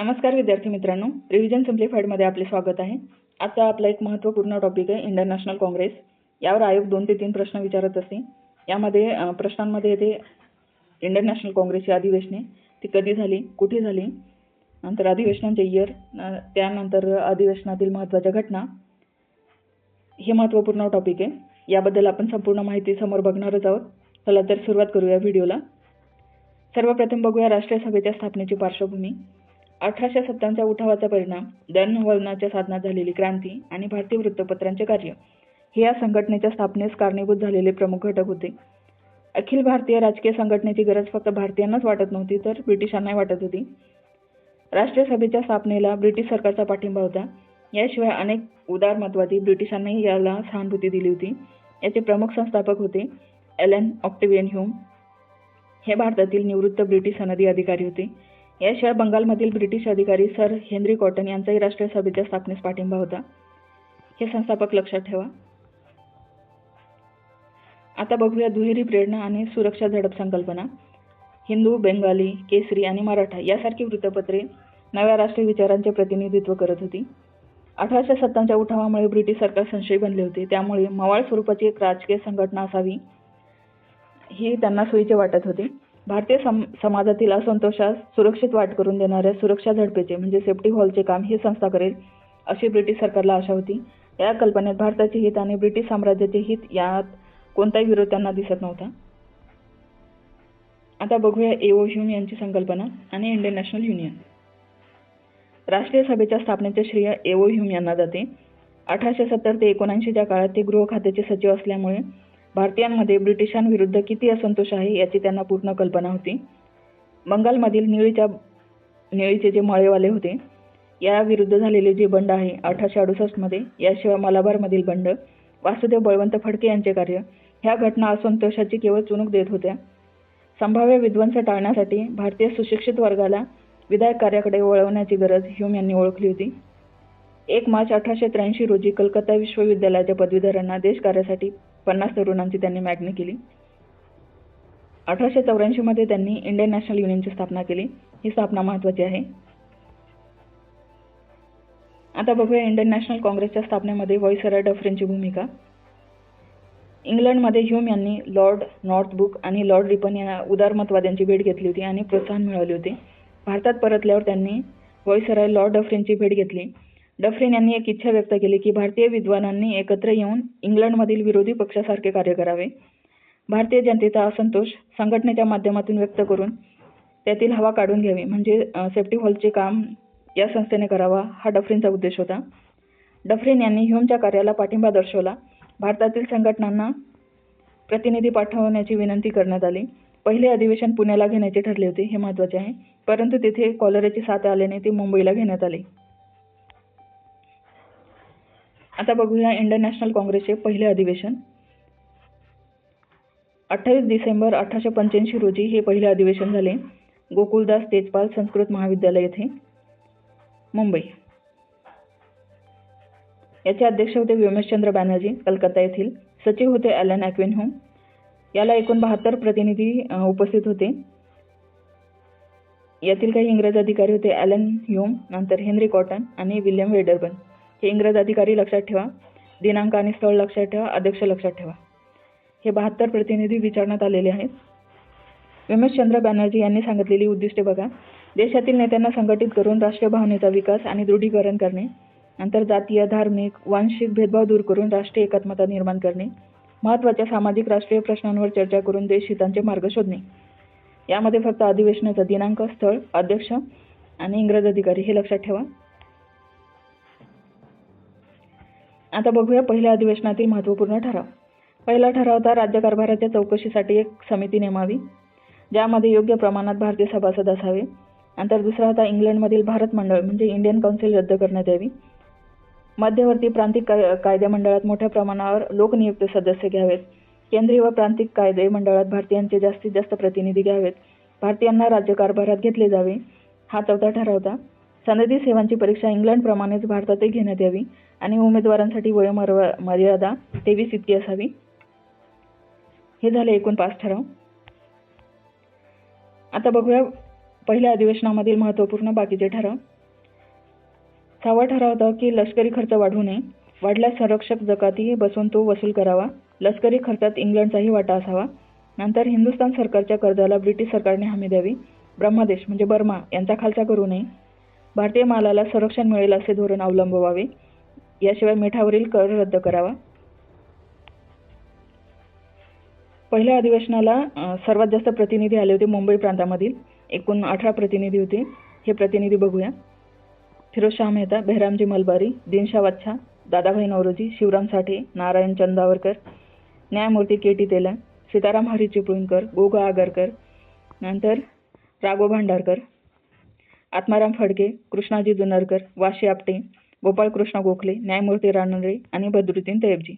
नमस्कार विद्यार्थी मित्रांनो. रिव्हिजन सिम्प्लिफाईडमध्ये आपले स्वागत आहे. आजचा आपला एक महत्त्वपूर्ण टॉपिक आहे इंटरनॅशनल काँग्रेस यावर आयोग दोन ते तीन प्रश्न विचारत असते. यामध्ये प्रश्नांमध्ये येते इंटरनॅशनल काँग्रेसची अधिवेशने. ती कधी झाली? कुठे झाली? नंतर अधिवेशनांचे इयर त्यानंतर अधिवेशनातील महत्त्वाच्या घटना. हे महत्त्वपूर्ण टॉपिक आहे. याबद्दल आपण संपूर्ण माहिती समोर बघणारच आहोत. चला तर सुरुवात करूया व्हिडिओला सर्वप्रथम बघूया राष्ट्रीय सभेच्या स्थापनेची पार्श्वभूमी. अठराशे सत्तावन्नच्या उठावाचा परिणाम दळणवळणाच्या साधनात झालेली क्रांती आणि भारतीय वृत्तपत्रांचे कार्य हे या संघटनेच्या स्थापनेस कारणीभूत झालेले प्रमुख घटक होते. अखिल भारतीय राजकीय संघटनेची गरज फक्त भारतीयांनाच वाटत नव्हती तर ब्रिटिशांनाही वाटत होती. राष्ट्रीय सभेच्या स्थापनेला ब्रिटिश सरकारचा पाठिंबा होता. याशिवाय अनेक उदारमतवादी ब्रिटिशांनाही याला सहानुभूती दिली होती. याचे प्रमुख संस्थापक होते एलन ऑक्टिवियन ह्यूम. हे भारतातील निवृत्त ब्रिटिश सनदी अधिकारी होते. याशिवाय बंगालमधील ब्रिटिश अधिकारी सर हेनरी कॉटन यांचाही राष्ट्रीय सभेच्या स्थापनेस पाठिंबा होता. हे संस्थापक लक्षात ठेवा. आता बघूया दुहेरी प्रेरणा आणि सुरक्षा झडप संकल्पना. हिंदू बेंगाली केसरी आणि मराठा यासारखी वृत्तपत्रे नव्या राष्ट्रीय विचारांचे प्रतिनिधित्व करत होती. अठराशे सत्तांच्या उठावामुळे ब्रिटिश सरकार संशयी बनले होते. त्यामुळे मवाळ स्वरूपाची एक राजकीय संघटना असावी ही त्यांना सोयीचे वाटत होते. भारतीय सम समाजातील असंतोषास सुरक्षित वाट करून देणाऱ्या सुरक्षा झडपेचे म्हणजे सेफ्टी हॉलचे काम ही संस्था करेल अशी ब्रिटिश सरकारला आशा होती. या कल्पनेत भारताचे हित आणि ब्रिटिश साम्राज्याचे हित यात कोणताही विरोध त्यांना दिसत नव्हता. आता बघूया एओ ह्यूम यांची संकल्पना आणि इंडियन नॅशनल युनियन. राष्ट्रीय सभेच्या स्थापनेचे श्रेय एओ ह्यूम यांना जाते. अठराशे सत्तर ते एकोणऐंशीच्या काळात ते गृह खात्याचे सचिव असल्यामुळे भारतीयांमध्ये ब्रिटिशांविरुद्ध किती असंतोष आहे याची त्यांना पूर्ण कल्पना होती. बंगालमधील निळीच्या निळीचे जे मळेवाले होते याविरुद्ध झालेले जे बंड आहे अठराशे अडुसष्टमध्ये याशिवाय मलाबारमधील बंड वासुदेव बळवंत फडके यांचे कार्य ह्या घटना असंतोषाची केवळ चुणूक देत होत्या. संभाव्य विध्वंस टाळण्यासाठी भारतीय सुशिक्षित वर्गाला विधायक कार्याकडे वळवण्याची गरज ह्यूम यांनी ओळखली होती. एक मार्च अठराशे त्र्याऐंशी रोजी कलकत्ता विश्वविद्यालयाच्या पदवीधरांना देशकार्यासाठी पन्नास तरुणांची त्यांनी मागणी केली. अठराशे चौऱ्याऐंशीमध्ये त्यांनी इंडियन नॅशनल युनियनची स्थापना केली. ही स्थापना महत्त्वाची आहे. आता बघूया इंडियन नॅशनल काँग्रेसच्या स्थापनेमध्ये व्हॉइसरॉय डफरेंची भूमिका. इंग्लंडमध्ये ह्यूम यांनी लॉर्ड नॉर्थबुक आणि लॉर्ड रिपन या उदारमतवाद्यांची भेट घेतली होती आणि प्रोत्साहन मिळवले होते. भारतात परतल्यावर त्यांनी व्हॉइसरॉय लॉर्ड डफरेंची भेट घेतली. डफरेन यांनी एक इच्छा व्यक्त केली की भारतीय विद्वानांनी एकत्र येऊन इंग्लंडमधील विरोधी पक्षासारखे कार्य करावे. भारतीय जनतेचा असंतोष संघटनेच्या माध्यमातून व्यक्त करून त्यातील हवा काढून घ्यावी. म्हणजे सेफ्टी हॉलचे काम या संस्थेने करावा हा डफरेनचा उद्देश होता. डफरेन यांनी ह्यूमच्या कार्याला पाठिंबा दर्शवला. भारतातील संघटनांना प्रतिनिधी पाठवण्याची विनंती करण्यात आली. पहिले अधिवेशन पुण्याला घेण्याचे ठरले होते हे महत्त्वाचे आहे. परंतु तेथे कॉलरेची साथ आल्याने ते मुंबईला घेण्यात आले. आता बघूया इंडियन नॅशनल काँग्रेसचे पहिले अधिवेशन. अठ्ठावीस डिसेंबर अठराशे पंच्याऐंशी रोजी हे पहिले अधिवेशन झाले. गोकुलदास तेजपाल संस्कृत महाविद्यालय येथे मुंबई. याचे अध्यक्ष होते व्योमेशचंद्र बॅनर्जी कलकत्ता येथील. सचिव होते ॲलन ॲक्विनहोम. याला एकूण बहात्तर प्रतिनिधी उपस्थित होते. यातील काही इंग्रज अधिकारी होते ॲलन ह्यूम नंतर हेनरी कॉटन आणि विल्यम वेडरबन. हे इंग्रज अधिकारी लक्षात ठेवा. दिनांक आणि स्थळ लक्षात ठेवा. अध्यक्ष लक्षात ठेवा. हे बहात्तर प्रतिनिधी विचारण्यात आलेले आहेत. विमेशचंद्र बॅनर्जी यांनी सांगितलेली उद्दिष्टे बघा. देशातील नेत्यांना संघटित करून राष्ट्रीय भावनेचा विकास आणि दृढीकरण करणे. नंतर जातीय धार्मिक वांशिक भेदभाव दूर करून राष्ट्रीय एकात्मता निर्माण करणे. महत्त्वाच्या सामाजिक राष्ट्रीय प्रश्नांवर चर्चा करून देशहितांचे मार्ग शोधणे. यामध्ये फक्त अधिवेशनाचा दिनांक स्थळ अध्यक्ष आणि इंग्रज अधिकारी हे लक्षात ठेवा. आता बघूया पहिल्या अधिवेशनातील महत्त्वपूर्ण ठराव. पहिला ठराव होता राज्यकारभाराच्या चौकशीसाठी एक समिती नेमावी ज्यामध्ये योग्य प्रमाणात भारतीय सभासद असावे. नंतर दुसरा होता इंग्लंडमधील भारत मंडळ म्हणजे इंडियन काउन्सिल रद्द करण्यात यावी. मध्यवर्ती प्रांतिक काय कायदे मंडळात मोठ्या प्रमाणावर लोकनियुक्त सदस्य घ्यावेत. केंद्रीय व प्रांतिक कायदे मंडळात भारतीयांचे जास्तीत जास्त प्रतिनिधी घ्यावेत. भारतीयांना राज्यकारभारात घेतले जावे. हा चौथा ठराव होता. सनदी सेवांची परीक्षा इंग्लंडप्रमाणेच भारतातही घेण्यात यावी आणि उमेदवारांसाठी वयोमर मर्यादा तेवीस इतकी असावी. हे झाले एकूण पाच ठराव. आता बघूया पहिल्या अधिवेशनामधील महत्त्वपूर्ण बाकीचे ठराव. सहावा ठराव होता की लष्करी खर्च वाढू नये. वाढल्यास संरक्षक जकाती बसून तो वसूल करावा. लष्करी खर्चात इंग्लंडचाही वाटा असावा. नंतर हिंदुस्थान सरकारच्या कर्जाला ब्रिटिश सरकारने हमी द्यावी. ब्रह्मदेश म्हणजे बर्मा यांचा खालसा करू नये. भारतीय मालाला संरक्षण मिळेल असे धोरण अवलंबवावे. याशिवाय मिठावरील कर रद्द करावा. पहिल्या अधिवेशनाला सर्वात जास्त प्रतिनिधी आले होते मुंबई प्रांतामधील. एकूण अठरा प्रतिनिधी होते. हे प्रतिनिधी बघूया. फिरोजशाह मेहता बेहरामजी मलबारी दिनशा वच्छा दादाभाई नवरोजी शिवराम साठे नारायण चंदावरकर न्यायमूर्ती के टी तेला सीताराम हरी चिपळूणकर गोगा आगरकर नंतर राघव भांडारकर आत्माराम फडके कृष्णाजी जुनरकर वाशी आपटे गोपाळकृष्ण गोखले न्यायमूर्ती रानडे आणि बद्रुद्दीन तैयबजी.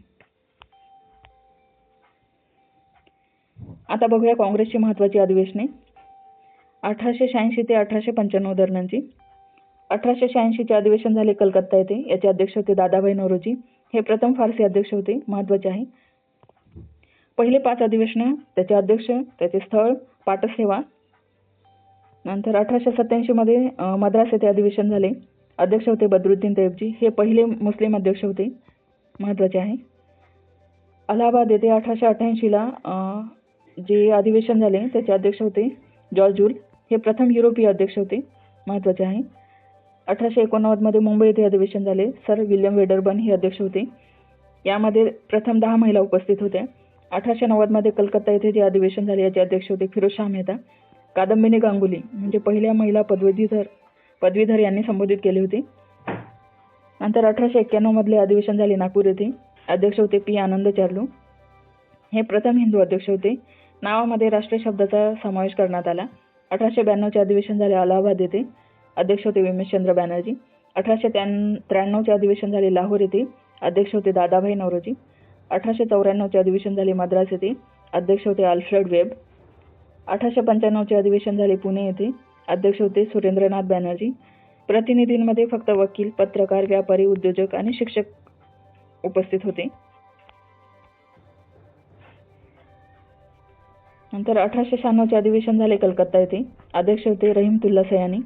आता बघूया काँग्रेसची महत्त्वाची अधिवेशने. अठराशे शहाऐंशी ते अठराशे पंच्याण्णव दरम्यानची. अठराशे शहाऐंशीचे अधिवेशन झाले कलकत्ता येथे. याचे अध्यक्ष होते दादाभाई नौरोजी. हे प्रथम फारसी अध्यक्ष होते. महत्त्वाचे आहे. पहिले पाच अधिवेशन त्याचे अध्यक्ष त्याचे स्थळ पाठसेवा नंतर अठराशे सत्याऐंशीमध्ये मद्रास येथे अधिवेशन झाले. अध्यक्ष होते बदरुद्दीन तैयबजी. हे पहिले मुस्लिम अध्यक्ष होते. महत्त्वाचे आहे. अलाहाबाद येथे अठराशे अठ्ठ्याऐंशीला जे अधिवेशन झाले त्याचे अध्यक्ष होते जॉर्ज जूल हे प्रथम युरोपीय अध्यक्ष होते. महत्त्वाचे आहे. अठराशे एकोणनव्वदमध्ये मुंबई येथे अधिवेशन झाले. सर विल्यम वेडरबर्न हे अध्यक्ष होते. यामध्ये प्रथम दहा महिला उपस्थित होत्या. अठराशे नव्वदमध्ये कलकत्ता येथे जे अधिवेशन झाले याचे अध्यक्ष होते फिरोजशाह मेहता. कादंबिनी गांगुली म्हणजे पहिल्या महिला पदवीधर पदवीधर यांनी संबोधित केले होते. नंतर अठराशे एक्क्याण्णवमधले अधिवेशन झाले नागपूर येथे. अध्यक्ष होते पी आनंद चार्लू. हे प्रथम हिंदू अध्यक्ष होते. नावामध्ये राष्ट्रीय शब्दाचा समावेश करण्यात आला. अठराशे ब्याण्णवचे अधिवेशन झाले अलाहाबाद येथे. अध्यक्ष होते विमेशचंद्र बॅनर्जी. अठराशे त्यां त्र्याण्णवचे अधिवेशन झाले लाहोर येथे. अध्यक्ष होते दादाभाई नौरोजी. अठराशे चौऱ्याण्णवचे अधिवेशन झाले मद्रास येथे. अध्यक्ष होते अल्फ्रेड वेब. अठराशे पंच्याण्णवचे अधिवेशन झाले पुणे येथे. अध्यक्ष होते सुरेंद्रनाथ बॅनर्जी. प्रतिनिधींमध्ये फक्त वकील पत्रकार व्यापारी उद्योजक आणि शिक्षक उपस्थित होते. नंतर अठराशे शहाण्णवचे अधिवेशन झाले कलकत्ता येथे. अध्यक्ष होते रहीमतुल्ला सयानी.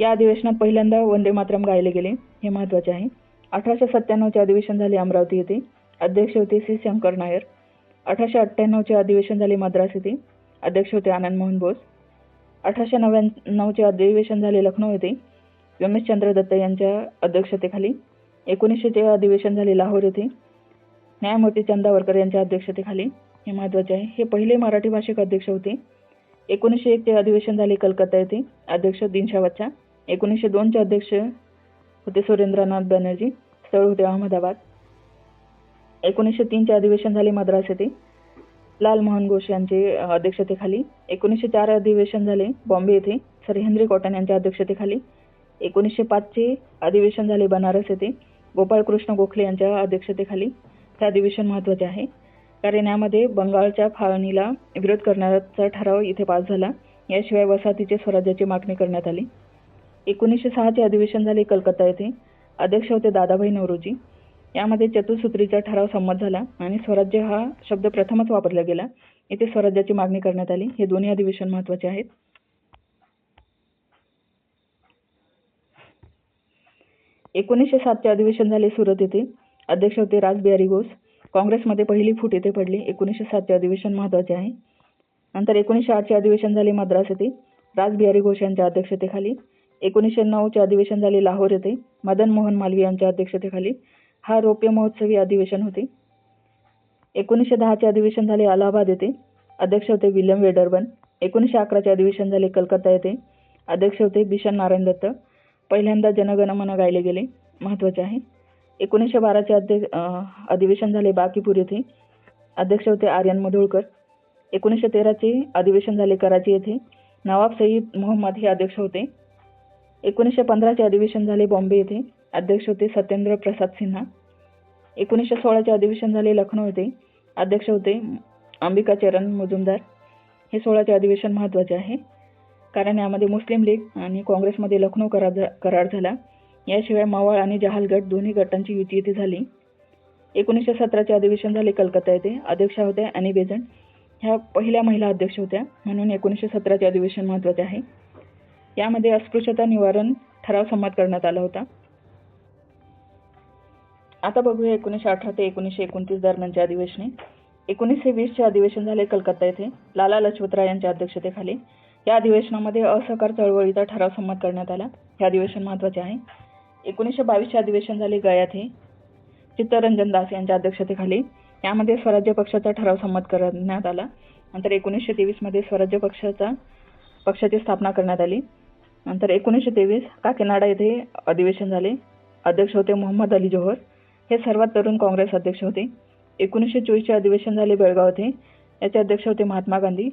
या अधिवेशनात पहिल्यांदा वंदे मातरम गायले गेले. हे महत्त्वाचे आहे. अठराशे सत्त्याण्णवचे अधिवेशन झाले अमरावती येथे. अध्यक्ष होते सी. शंकर नायर. अठराशे अठ्ठ्याण्णवचे अधिवेशन झाले मद्रास येथे. अध्यक्ष होते आनंद मोहन बोस. अठराशे नव्याण्णवचे अधिवेशन झाले लखनौ येथे. रमेशचंद्र दत्त यांच्या अध्यक्षतेखाली. एकोणीसशेचे अधिवेशन झाले लाहोर येथे. न्यायमूर्ती चंदावरकर यांच्या अध्यक्षतेखाली. हे महत्त्वाचे आहे. हे पहिले मराठी भाषिक अध्यक्ष होते. एकोणीसशे एकचे अधिवेशन झाले कलकत्ता येथे. अध्यक्ष दिनशावतच्या एकोणीसशे दोनचे अध्यक्ष होते सुरेंद्रनाथ बॅनर्जी. स्थळ होते अहमदाबाद. एकोणीसशे तीनचे अधिवेशन झाले मद्रास येथे. लाल मोहन घोष यांचे अध्यक्षतेखाली एकोणीसशे चार अधिवेशन झाले बॉम्बे येथे. सर हेनरी कॉटन यांच्या अध्यक्षतेखाली एकोणीसशे पाचचे अधिवेशन झाले बनारस येथे. गोपाळकृष्ण गोखले यांच्या अध्यक्षतेखाली हे अधिवेशन महत्त्वाचे आहे. कारण यामध्ये बंगालच्या फाळणीला विरोध करण्याचा ठराव इथे पास झाला. याशिवाय वसाहतीचे स्वराज्याची मागणी करण्यात आली. एकोणीसशे सहाचे अधिवेशन झाले कलकत्ता येथे. अध्यक्ष होते दादाभाई नवरोजी. यामध्ये चतुर्सूत्रीचा ठराव संमत झाला आणि स्वराज्य हा शब्द प्रथमच वापरला गेला. इथे स्वराज्याची मागणी करण्यात आली. हे दोन्ही अधिवेशन महत्त्वाचे आहेत. एकोणीसशे सातचे अधिवेशन झाले सुरत येथे. अध्यक्ष होते राजबिहारी घोष. काँग्रेसमध्ये पहिली फूट येथे पडली. एकोणीसशे सातचे अधिवेशन महत्त्वाचे आहे. नंतर एकोणीसशे आठचे अधिवेशन झाले मद्रास येथे. राजबिहारी घोष यांच्या अध्यक्षतेखाली. एकोणीसशे नऊचे अधिवेशन झाले लाहोर येथे. मदन मोहन मालवीय यांच्या अध्यक्षतेखाली. हा रौप्य महोत्सवी अधिवेशन होते. एकोणीसशे दहाचे अधिवेशन झाले अलाहाबाद येथे. अध्यक्ष होते विल्यम वेडरबन. एकोणीसशे अकराचे अधिवेशन झाले कलकत्ता येथे. अध्यक्ष होते बिशन नारायण दत्त. पहिल्यांदा जनगणमन गायले गेले महत्त्वाचे आहे. एकोणीसशे बाराचे अध्यक्ष अधिवेशन झाले बाकीपूर येथे. अध्यक्ष होते आर्यन मधुळकर. एकोणीसशे तेराचे अधिवेशन झाले कराची येथे. नवाब सईद मोहम्मद हे अध्यक्ष होते. एकोणीसशे पंधराचे अधिवेशन झाले बॉम्बे येथे. अध्यक्ष होते सत्येंद्र प्रसाद सिन्हा. एकोणीसशे सोळाचे अधिवेशन झाले लखनौ येथे. अध्यक्ष होते अंबिका चरण मुजुमदार. हे सोळाचे अधिवेशन महत्त्वाचे आहे. कारण यामध्ये मुस्लिम लीग आणि काँग्रेसमध्ये लखनौ करार झा- करार झाला. याशिवाय मावळ आणि जहाल गट दोन्ही गटांची युती येथे झाली. एकोणीसशे सतराचे अधिवेशन झाले कलकत्ता येथे. अध्यक्षा होत्या अॅनी बेझंट ह्या पहिल्या महिला अध्यक्ष होत्या. म्हणून एकोणीसशे सतराचे अधिवेशन महत्त्वाचे आहे. यामध्ये अस्पृश्यता निवारण ठराव संमत करण्यात आला होता. आता बघूया एकोणीसशे अठरा ते एकोणीसशे एकोणतीस दरम्यानचे अधिवेशने. एकोणीसशे वीसचे अधिवेशन झाले कलकत्ता येथे. लाला लजपतराय यांच्या अध्यक्षतेखाली. या अधिवेशनामध्ये असहकार चळवळीचा ठराव संमत करण्यात आला. हे अधिवेशन महत्त्वाचे आहे. एकोणीसशे बावीसचे अधिवेशन झाले गया येथे चित्तरंजन दास यांच्या अध्यक्षतेखाली. यामध्ये स्वराज्य पक्षाचा ठराव संमत करण्यात आला. नंतर एकोणीसशे तेवीसमध्ये स्वराज्य पक्षाचा पक्षाची स्थापना करण्यात आली. नंतर एकोणीसशे तेवीस काकीनाडा येथे अधिवेशन झाले. अध्यक्ष होते मोहम्मद अली जोहर. हे सर्वात तरुण काँग्रेस अध्यक्ष होते. एकोणीसशे चोवीसचे अधिवेशन झाले बेळगाव येथे याचे अध्यक्ष होते महात्मा गांधी.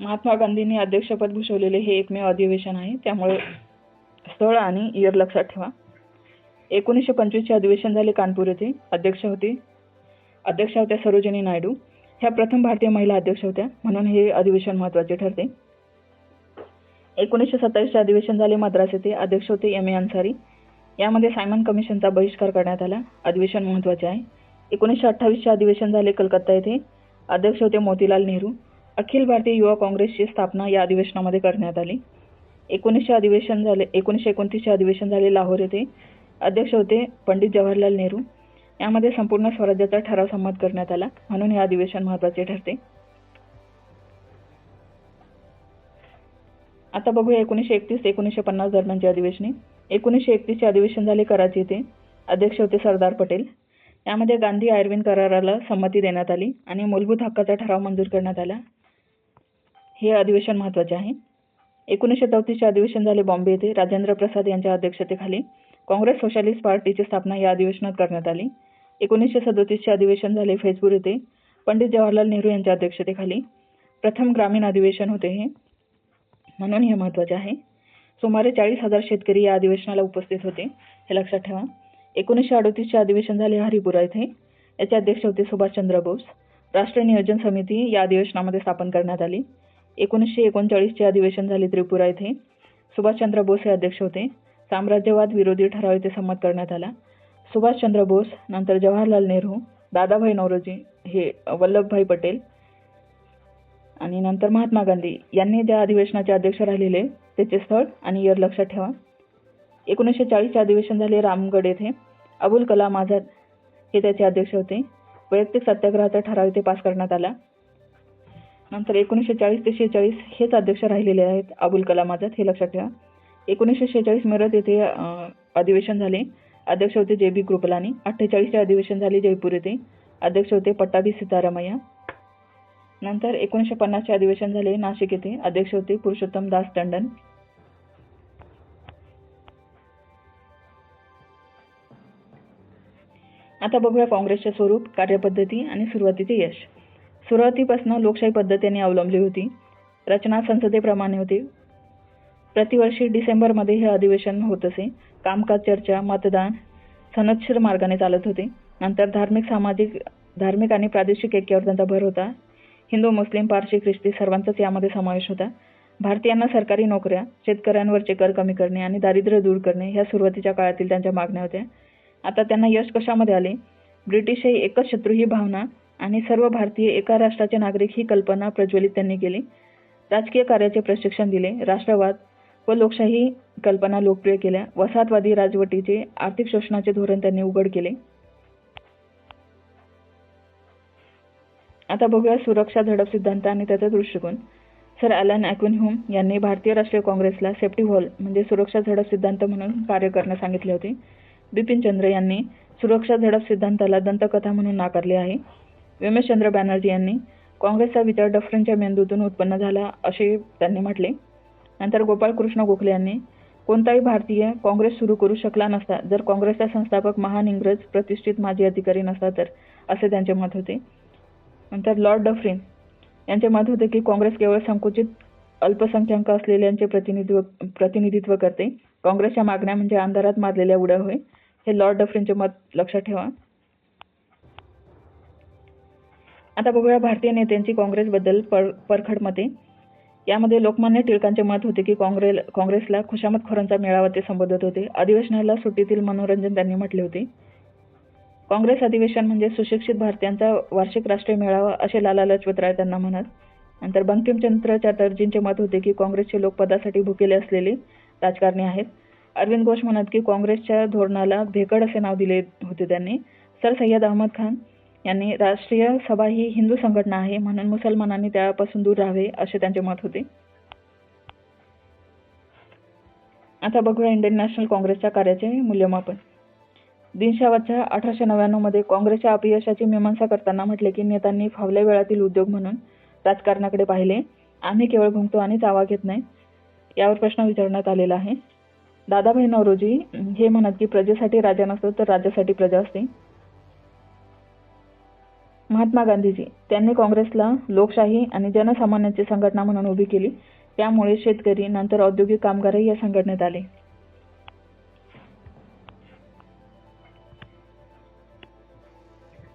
महात्मा गांधींनी अध्यक्षपद भूषवलेले हे एकमेव अधिवेशन आहे. त्यामुळे स्थळ आणि इयर लक्षात ठेवा. एकोणीसशे पंचवीसचे अधिवेशन झाले कानपूर येथे. अध्यक्ष होते. अध्यक्ष होत्या सरोजिनी नायडू. ह्या प्रथम भारतीय महिला अध्यक्ष होत्या. म्हणून हे अधिवेशन महत्त्वाचे ठरते. एकोणीसशे सत्तावीसचे अधिवेशन झाले मद्रास येथे. अध्यक्ष होते एम ए अन्सारी. यामध्ये सायमन कमिशनचा बहिष्कार करण्यात आला. अधिवेशन महत्त्वाचे आहे. एकोणीसशे अठ्ठावीसचे अधिवेशन झाले कलकत्ता येथे. अध्यक्ष होते मोतीलाल नेहरू. अखिल भारतीय युवा काँग्रेसची स्थापना या अधिवेशनामध्ये करण्यात आली. एकोणीसशे अधिवेशन झाले एकोणीसशे एकोणतीसचे अधिवेशन झाले लाहोर येथे. अध्यक्ष होते पंडित जवाहरलाल नेहरू. यामध्ये संपूर्ण स्वराज्याचा ठराव संमत करण्यात आला. म्हणून हे अधिवेशन महत्त्वाचे ठरते. आता बघूया एकोणीसशे एकतीस ते एकोणीसशे पन्नास दरम्यानचे अधिवेशने. एकोणीसशे एकतीसचे अधिवेशन झाले कराची येथे अध्यक्ष होते सरदार पटेल. यामध्ये गांधी आयर्विन कराराला संमती देण्यात आली आणि मूलभूत हक्काचा ठराव मंजूर करण्यात आला. हे अधिवेशन महत्त्वाचे आहे. एकोणीसशे चौतीसचे अधिवेशन झाले बॉम्बे येथे राजेंद्र प्रसाद यांच्या अध्यक्षतेखाली काँग्रेस सोशालिस्ट पार्टीची स्थापना या अधिवेशनात करण्यात आली. एकोणीसशे सदोतीसचे अधिवेशन झाले फैजपूर येथे पंडित जवाहरलाल नेहरू यांच्या अध्यक्षतेखाली प्रथम ग्रामीण अधिवेशन होते हे. म्हणून हे महत्त्वाचे आहे. सुमारे चाळीस हजार शेतकरी या अधिवेशनाला उपस्थित होते. हे लक्षात ठेवा. एकोणीसशे अडोतीसचे अधिवेशन झाले हरिपुरा येथे. याचे अध्यक्ष होते सुभाषचंद्र बोस. राष्ट्रीय नियोजन समिती या अधिवेशनामध्ये स्थापन करण्यात आली. एकोणीसशे एकोणचाळीसचे अधिवेशन झाले त्रिपुरा येथे. सुभाषचंद्र बोस हे अध्यक्ष होते. साम्राज्यवाद विरोधी ठराव येथे संमत करण्यात आला. सुभाषचंद्र बोस नंतर जवाहरलाल नेहरू दादाभाई नौरोजी हे वल्लभभाई पटेल आणि नंतर महात्मा गांधी यांनी ज्या अधिवेशनाचे अध्यक्ष राहिलेले त्याचे स्थळ आणि इयर लक्षात ठेवा. एकोणीसशे चाळीसचे अधिवेशन झाले रामगड येथे. अबुल कलाम आझाद हे त्याचे अध्यक्ष होते. वैयक्तिक सत्याग्रहाचा ठराव इथे पास करण्यात आला. नंतर एकोणीसशे चाळीस ते शेहेचाळीस हेच अध्यक्ष राहिलेले आहेत. अबुल कलाम आझाद हे लक्षात ठेवा. एकोणीसशे शेहेचाळीस मिरज येथे अधिवेशन झाले. अध्यक्ष होते जे बी कृपलानी. अठ्ठेचाळीसचे अधिवेशन झाले जयपूर येथे. अध्यक्ष होते पट्टाभी सीतारामय्या. नंतर एकोणीसशे पन्नासचे अधिवेशन झाले. नाशिक येथे अध्यक्ष होते पुरुषोत्तम दास टंडन. आता बघूया काँग्रेसचे स्वरूप कार्यपद्धती आणि सुरुवातीचे यश. सुरुवातीपासून लोकशाही पद्धत यांनी अवलंबली होती. रचना संसदेप्रमाणे होती. प्रतिवर्षी डिसेंबरमध्ये हे अधिवेशन होत असे. कामकाज चर्चा मतदान सनदशीर मार्गाने चालत होते. नंतर धार्मिक सामाजिक धार्मिक आणि प्रादेशिक ऐक्यावर त्यांचा भर होता. हिंदू मुस्लिम पारशी ख्रिस्ती सर्वांचाच यामध्ये समावेश होता. भारतीयांना सरकारी नोकऱ्या शेतकऱ्यांवरचे कर कमी करणे आणि दारिद्र्य दूर करणे ह्या सुरुवातीच्या काळातील त्यांच्या मागण्या होत्या. आता त्यांना यश कशामध्ये आले? ब्रिटिश हे एकच शत्रू ही भावना आणि सर्व भारतीय एका राष्ट्राचे नागरिक ही कल्पना प्रज्वलित त्यांनी केली. राजकीय कार्याचे प्रशिक्षण दिले राष्ट्रवाद व लोकशाही कल्पना लोकप्रिय केल्या. वसाहतवादी राजवटीचे आर्थिक शोषणाचे धोरण त्यांनी उघड केले. आता बघूया सुरक्षा झडप सिद्धांत आणि त्याचा दृष्टिकोन. सर अलन ॲक्विनह्यूम यांनी भारतीय राष्ट्रीय काँग्रेसला सेफ्टी हॉल म्हणजे सुरक्षा झडप सिद्धांत म्हणून कार्य करण्यास सांगितले होते. बिपिन चंद्र यांनी सुरक्षा झडप सिद्धांताला दंतकथा म्हणून नाकारले आहे. विमेशचंद्र बॅनर्जी यांनी काँग्रेसचा विचार डफरिनच्या मेंदूतून उत्पन्न झाला असे त्यांनी म्हटले. नंतर गोपाळकृष्ण गोखले यांनी कोणताही भारतीय काँग्रेस सुरू करू शकला नसता. जर काँग्रेसचा संस्थापक महान इंग्रज प्रतिष्ठित माजी अधिकारी नसता तर असे त्यांचे मत होते. नंतर लॉर्ड डफरिन यांचे मत होते की काँग्रेस केवळ संकुचित अल्पसंख्याक असलेल्यांचे प्रतिनिधित्व प्रतिनिधित्व करते. काँग्रेसच्या मागण्या म्हणजे अंधारात मारलेल्या उड्या होय. हे लॉर्ड डफरिनचे मत लक्षात ठेवा. आता बघूया भारतीय नेत्यांची काँग्रेसबद्दल पर परखड मते. यामध्ये लोकमान्य टिळकांचे मत होते की काँग्रेस काँग्रेसला खुशामतखोरांचा मेळावा ते संबोधत होते. अधिवेशनाला सुट्टीतील मनोरंजन त्यांनी म्हटले होते. काँग्रेस अधिवेशन म्हणजे सुशिक्षित भारतीयांचा वार्षिक राष्ट्रीय मेळावा असे लाला लजपतराय त्यांना म्हणत. नंतर बंकिमचंद्र चॅटर्जींचे मत होते की काँग्रेसचे लोक पदासाठी भुकेले असलेले राजकारणी आहेत. अरविंद घोष म्हणत की काँग्रेसच्या धोरणाला भेकड असे नाव दिले होते त्यांनी. सर सय्यद अहमद खान यांनी राष्ट्रीय सभा ही हिंदू संघटना आहे म्हणून मुसलमानांनी त्यापासून दूर राहावे असे त्यांचे मत होते. आता बघूया इंडियन नॅशनल काँग्रेसच्या कार्याचे मूल्यमापन. दिनशावाच्या अठराशे नव्याण्णवमध्ये काँग्रेसच्या अपयशाची मीमांसा करताना म्हटले की नेत्यांनी फावल्या वेळातील उद्योग म्हणून राजकारणाकडे पाहिले. आम्ही केवळ भुंकतो आणि चावा घेत नाही यावर प्रश्न विचारण्यात आलेला आहे. दादाभाई नवरोजी हे म्हणत की प्रजेसाठी राजा नसतो तर राज्यासाठी प्रजा असते. महात्मा गांधीजी त्यांनी काँग्रेसला लोकशाही आणि जनसामान्यांची संघटना म्हणून उभी केली. त्यामुळे शेतकरी नंतर औद्योगिक कामगारही या संघटनेत आले.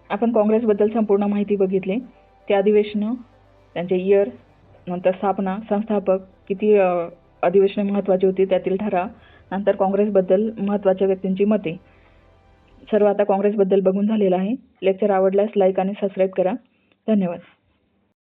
आपण काँग्रेसबद्दल संपूर्ण माहिती बघितली. ते अधिवेशनं त्यांचे इयर नंतर स्थापना संस्थापक किती अधिवेशने महत्त्वाची होती त्यातील ठराव नंतर काँग्रेसबद्दल महत्त्वाच्या व्यक्तींची मते. सर्व आता काँग्रेसबद्दल बघून झालेलं आहे. लेक्चर आवडल्यास लाईक आणि सबस्क्राईब करा. धन्यवाद.